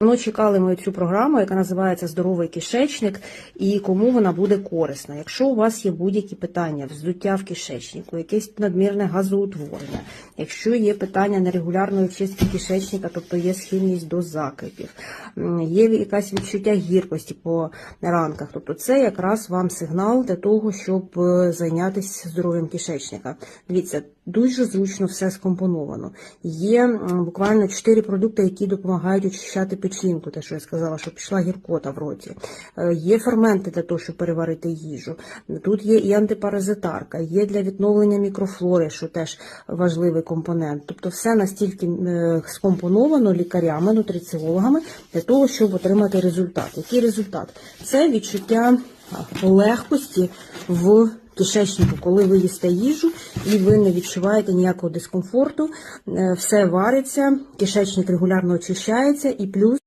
Давно чекали ми цю програму, яка називається Здоровий кишечник, і кому вона буде корисна. Якщо у вас є будь-які питання, вздуття в кишечнику, якесь надмірне газоутворення, якщо є питання нерегулярної чистки кишечника, тобто є схильність до закрипів, є якась відчуття гіркості по ранках, тобто це якраз вам сигнал для того, щоб е, зайнятися здоров'ям кишечника. Дивіться, дуже зручно все скомпоновано. Є буквально чотири продукти, які допомагають очищати печінку, те, що я сказала, що пішла гіркота в роті. Е, Є ферменти для того, щоб переварити їжу. Тут є і антипаразитарка, є для відновлення мікрофлори, що теж важливий компонент. Тобто все настільки е, скомпоновано лікарями, нутриціологами для того, щоб отримати результат. Який результат? Це відчуття легкості в кишечнику, коли ви їсте їжу і ви не відчуваєте ніякого дискомфорту, е, все вариться, кишечник регулярно очищається і плюс